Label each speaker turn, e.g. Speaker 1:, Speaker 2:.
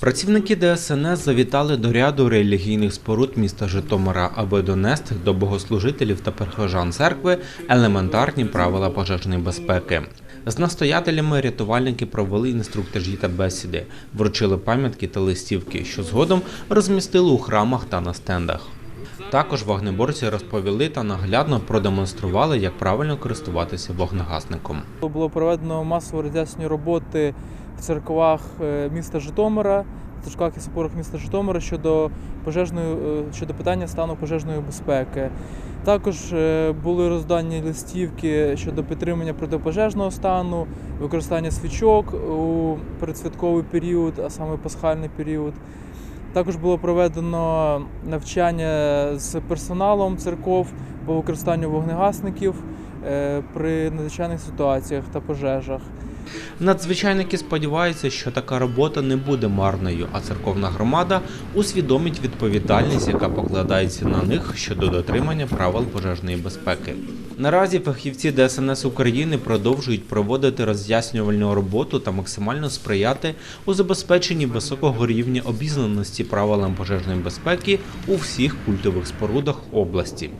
Speaker 1: Працівники ДСНС завітали до ряду релігійних споруд міста Житомира, аби донести до богослужителів та прихожан церкви елементарні правила пожежної безпеки. З настоятелями рятувальники провели інструктажі та бесіди, вручили пам'ятки та листівки, що згодом розмістили у храмах та на стендах. Також вогнеборці розповіли та наглядно продемонстрували, як правильно користуватися вогнегасником.
Speaker 2: було проведено масово роз'яснювальні роботи в церквах е, міста Житомира, в церквах і соборах міста Житомира щодо пожежної е, щодо питання стану пожежної безпеки. Також е, були роздані листівки щодо підтримання протипожежного стану, використання свічок у передсвятковий період, а саме пасхальний період. Також було проведено навчання з персоналом церков по використанню вогнегасників при надзвичайних ситуаціях та пожежах.
Speaker 1: Надзвичайники сподіваються, що така робота не буде марною, а церковна громада усвідомить відповідальність, яка покладається на них щодо дотримання правил пожежної безпеки. Наразі фахівці ДСНС України продовжують проводити роз'яснювальну роботу та максимально сприяти у забезпеченні високого рівня обізнаності правилам пожежної безпеки у всіх культових спорудах області.